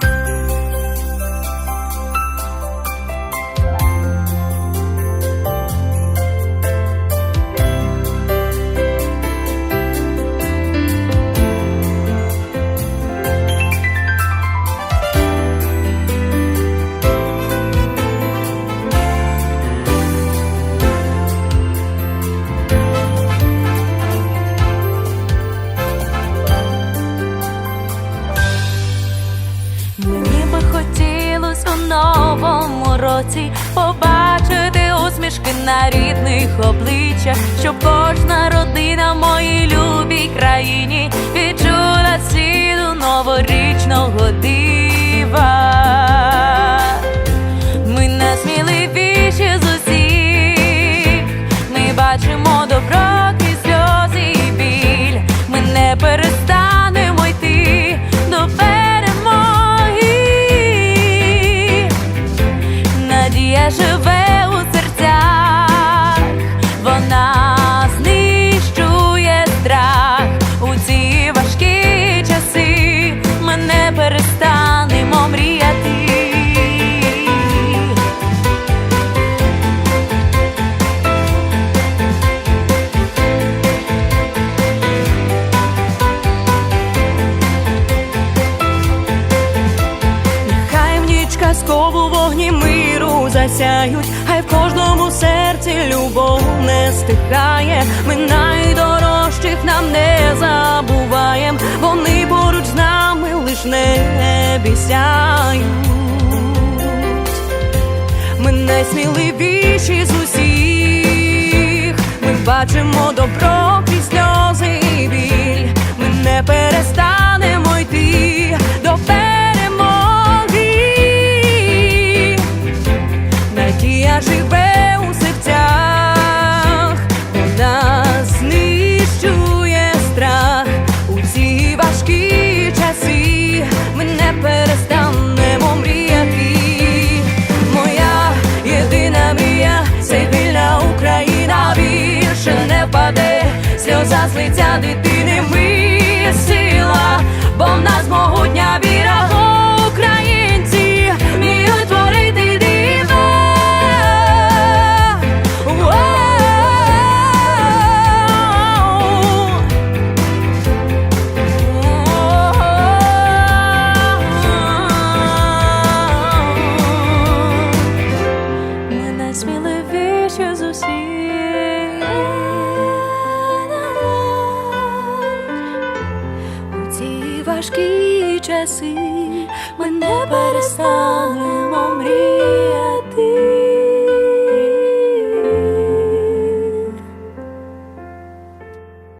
Bye. Році побачити усмішки на рідних обличчях, щоб кожна родина в моїй любій країні казкову вогні миру засяють, хай в кожному серці любов не стихає. Ми найдорожчих нам не забуваєм, вони поруч з нами лиш небі сяють. Ми найсміливіші з усіх. Ми бачимо добро Живе у серцях, вона знищує страх у ці важкі часи. Ми не перестанемо мріяти. Моя єдина мрія це вільна Україна більше не впаде. Сльоза з лиця дитини ми сила, бо важкі часи, ми не перестанемо мріяти.